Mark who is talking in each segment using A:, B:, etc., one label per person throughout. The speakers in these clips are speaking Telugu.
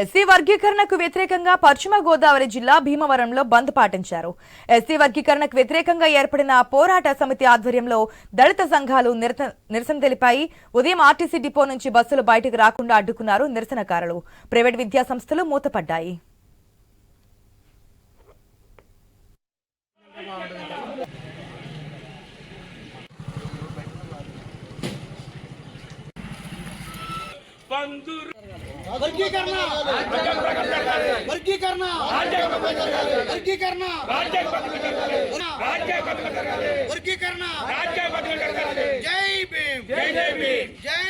A: ఎస్సీ వర్గీకరణకు వ్యతిరేకంగా పశ్చిమ గోదావరి జిల్లా భీమవరంలో బంద్ పాటించారు. ఎస్సీ వర్గీకరణకు వ్యతిరేకంగా ఏర్పడిన పోరాట సమితి ఆధ్వర్యంలో దళిత సంఘాలు నిరసన తెలిపాయి. ఉదయం ఆర్టీసీ డిపో నుంచి బస్సులు బయటకు రాకుండా అడ్డుకున్నారు నిరసనకారులు. ప్రైవేట్ విద్యా సంస్థలు మూతపడ్డాయి.
B: వర్గీకరణ. వర్గీకరణ. వర్గీకరణ. వర్గీకరణ. జై భీమ్. జై జై భీమ్. జై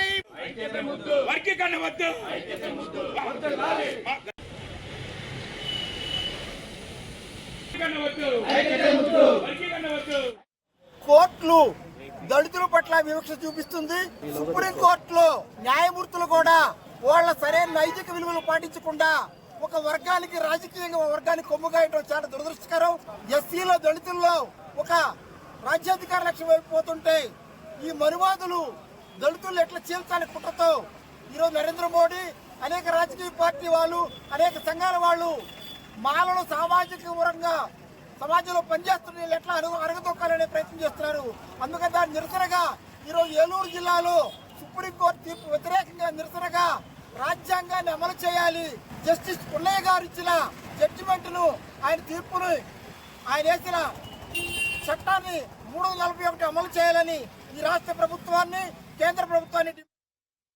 C: వర్గీకరణ వద్దు.
B: కోర్టులు దళితుల పట్ల వివక్ష చూపిస్తుంది. సుప్రీం కోర్టులో న్యాయమూర్తులు కూడా వాళ్ళ సరైన నైతిక విలువలు పాటించకుండా ఒక వర్గానికి రాజకీయంగా వర్గానికి కొమ్ముగాయటం చాలా దురదృష్టకరం. ఎస్సీలో దళితుల్లో ఒక రాజ్యాధికార లక్ష్యం వెళ్ళిపోతుంటే ఈ మనువాదులు దళితులు ఎట్లా చీల్చాలి కుట్రతో? ఈరోజు నరేంద్ర మోడీ అనేక రాజకీయ పార్టీ వాళ్ళు అనేక సంఘాల వాళ్ళు మాలను సామాజిక పరంగా సమాజంలో పనిచేస్తున్న ఎట్లా అరుగు అరగదొక్కాలనే ప్రయత్నం చేస్తున్నారు. అందుకని దాని నిరసనగా ఈరోజు ఏలూరు జిల్లాలో సుప్రీంకోర్టు తీర్పు వ్యతిరేకంగా నిరసనగా రాజ్యాంగాన్ని అమలు చేయాలి. జస్టిస్ పుల్లయ్య గారు ఇచ్చిన జడ్జిమెంట్ను ఆయన తీర్పును ఆయన వేసిన చట్టాన్ని మూడు వందల నలభై ఒకటి అమలు చేయాలని ఈ రాష్ట్ర ప్రభుత్వాన్ని కేంద్ర ప్రభుత్వాన్ని